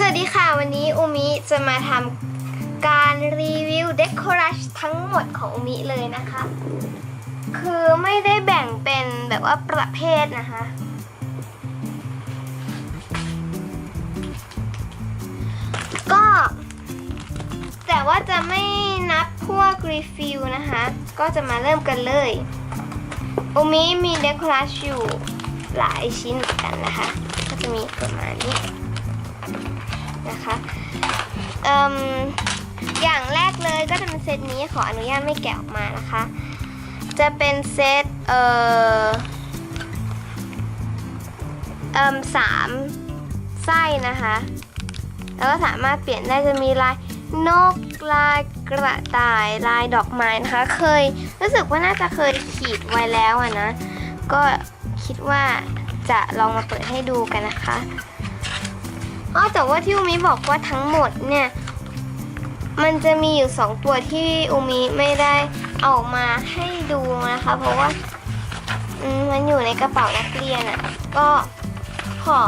สวัสดีค่ะ วันนี้อุมิจะมาทำการรีวิวเดคอรัชทั้งหมดของอุมิเลยนะคะ คือไม่ได้แบ่งเป็นแบบว่าประเภทนะคะ ก็ แต่ว่าจะไม่นับพวกรีฟิลนะคะ ก็จะมาเริ่มกันเลยอุมิมีเดคอรัชอยู่หลายชิ้นเหมือนกันนะคะ ก็จะมีประมาณนี้ นะคะเอิ่มอย่างแรกเลยก็จะเป็นเซตนี้ขออนุญาตไม่แกะออกมานะคะ จะเป็นเซตเอ่อเอ่มสามไส้นะคะ แล้วก็สามารถเปลี่ยนได้จะมีลายนกลายกระต่ายลายดอกไม้นะคะ เคยรู้สึกว่าน่าจะเคยขีดไว้แล้วอะนะ ก็คิดว่าจะลองมาเปิดให้ดูกันนะคะ อ๋อแต่ว่าที่อูมิบอกว่าทั้งหมดเนี่ย มันจะมีอยู่สองตัวที่อูมิไม่ได้เอาอกมาให้ดูนะคะ เพราะว่ามมันอยู่ในกระเป๋านักเรียนอะ่ะ ก็ขอ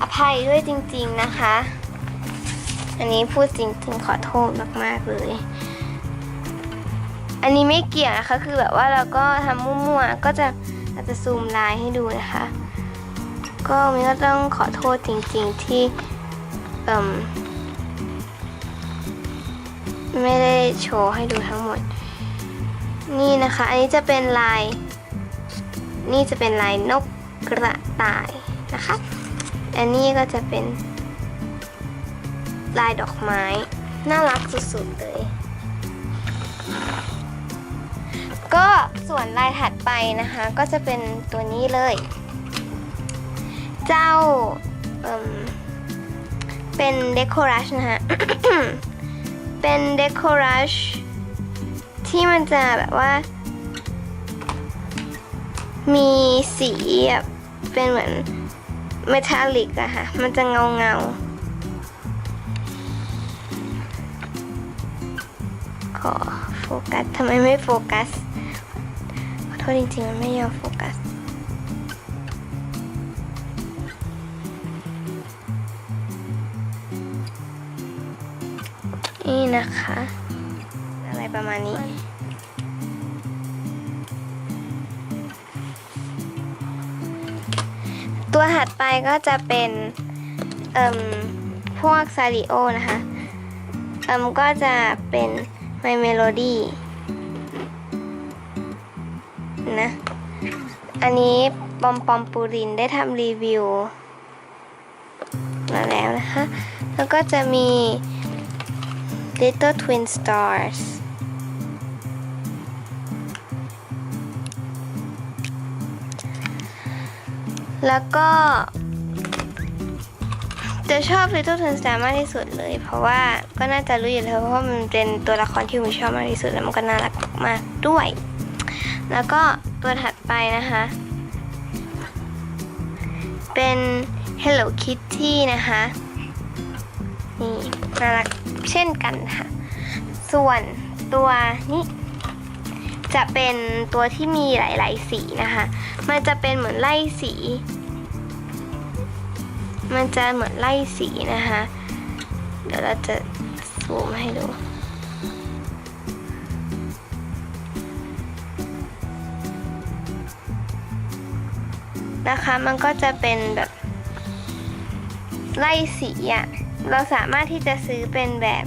อภัยด้วยจริง ๆนะคะ อันนี้พูดจริง ๆ ขอโทษมากๆเลย อันนี้ไม่เกี่ยวนะคะ คือแบบว่าเราก็ทำมั่วๆ ก็จะอาจจะซูมลายให้ดูนะคะ ก็มินก็ต้องขอโทษจริงๆที่เอ่มไม่ได้โชว์ให้ดูทั้งหมด นี่นะคะ อันนี้จะเป็นลาย นี่จะเป็นลายนกกระต่ายนะคะ อันนี้ก็จะเป็น ลายดอกไม้ น่ารักสุดๆเลย ก็ส่วนลายถัดไปนะคะ ก็จะเป็นตัวนี้เลย เจ้าเเป็นเดคอรัชนะฮะ เป็นเดคอรัชที่มันจะแบบว่า มีสีแบบเป็นเหมือนเมทัลลิกอะค่ะ มันจะเงาเงาขอโฟกัสทำไมไม่โฟกัส ขอโทษจริงๆ มันไม่ยอมโฟกัส นี่นะคะ อะไรประมาณนี้ ตัวถัดไปก็จะเป็นเอ่มพวกซาริโอนะคะเอ่มก็จะเป็น My Melody นะ อันนี้ปอมปอมปูรินได้ทำรีวิวมาแล้วนะคะ แล้วก็จะมี Little Twin Stars แล้วก็ จะชอบ Little Twin Star มากที่สุดเลย เพราะว่าก็น่าจะรู้อยู่แล้วเพราะว่ามันเป็นตัวละครที่ผมชอบมากที่สุดแล้วมันก็น่ารักมากด้วย แล้วก็ตัวถัดไปนะคะ เป็น Hello Kitty นะคะ นี่น่ารักเช่นกันค่ะ ส่วนตัวนี้จะเป็นตัวที่มีหลายๆสีนะคะ มันจะเป็นเหมือนไล่สี มันจะเหมือนไล่สีนะคะ เดี๋ยวเราจะซูมให้ดูนะคะมันก็จะเป็นแบบไล่สีอะ่ะ เราสามารถที่จะซื้อเป็นแบบ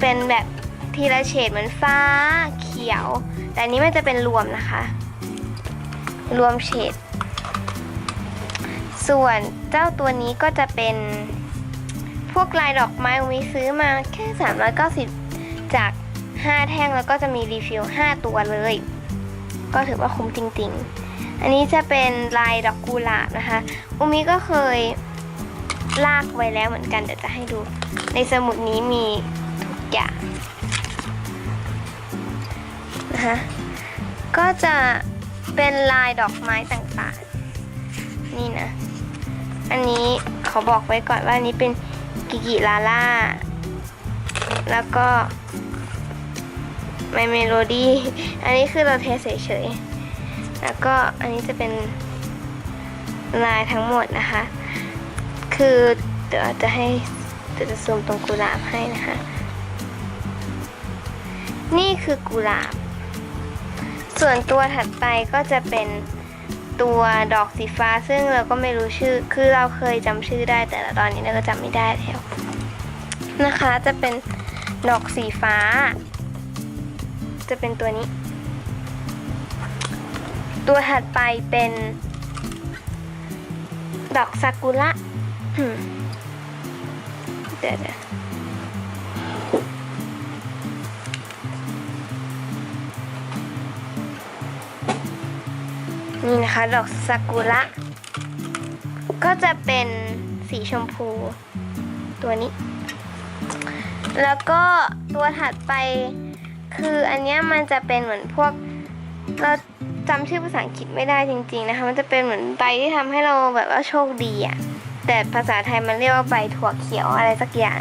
เป็นแบบทีละเฉดเหมือนฟ้าเขียว แต่นนี้มันจะเป็นรวมนะคะ รวมเฉด ส่วนเจ้าตัวนี้ก็จะเป็นพวกลายดอกไม้มีซื้อมาแค่ 390 จาก 5 แท่งแล้วก็จะมีรีฟิล5ตัวเลย ก็ถือว่าคุ้มจริง ๆ อันนี้จะเป็นลายดอกกุหลาบนะคะ อุมิก็เคย ลากไว้แล้วเหมือนกันเดี๋ยวจะให้ดู ในสมุดนี้มีทุกอย่างนะคะก็จะเป็นลายดอกไม้ต่างๆ นี่นะ อันนี้เขาบอกไว้ก่อนว่าอันนี้เป็นกิกิลาล่า แล้วก็ไมเมโลดี้อันนี้คือเราเทสเฉยๆแล้วก็อันนี้จะเป็นลายทั้งหมดนะคะ คือเดี๋ยวจะให้เดี๋ยวจะซูมตรงกุหลาบให้นะคะ นี่คือกุหลาบ ส่วนตัวถัดไปก็จะเป็นตัวดอกสีฟ้าซึ่งเราก็ไม่รู้ชื่อ คือเราเคยจำชื่อได้แต่ตอนนี้เราก็จำไม่ได้แล้วนะคะจะเป็นดอกสีฟ้า จะเป็นตัวนี้ ตัวถัดไปเป็น ดอกซากุระ อืมเดี๋ยวเดี๋ยวนี่นะคะ ดอกซากุระ ก็จะเป็นสีชมพู ตัวนี้ แล้วก็ตัวถัดไปคืออันนี้มันจะเป็นเหมือนพวกเราจำชื่อภาษาอังกฤษไม่ได้จริง ๆ นะคะ มันจะเป็นเหมือนใบที่ทำให้เราแบบว่าโชคดีอะ แต่ภาษาไทยมันเรียกว่าใบถั่วเขียวอะไรสักอย่าง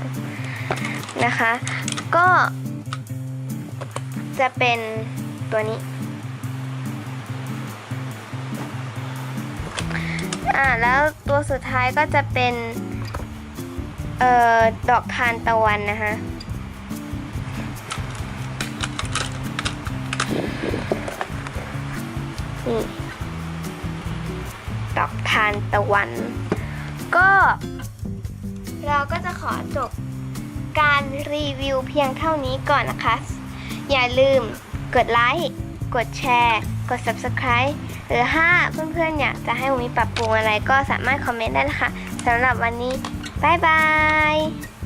นะคะ ก็ จะเป็นตัวนี้อ่าแล้วตัวสุดท้ายก็จะเป็น เอ่อ ดอกทานตะวันนะคะนี่ดอกทานตะวัน ก็ เราก็จะขอจบการรีวิวเพียงเท่านี้ก่อนนะคะ อย่าลืมกดไลค์กดแชร์ กด subscribe หรือถ้าเพื่อนๆอยากจะให้ผมมีปรับปรุงอะไรก็สามารถคอมเมนต์ได้นะคะสำหรับวันนี้ บ๊ายบาย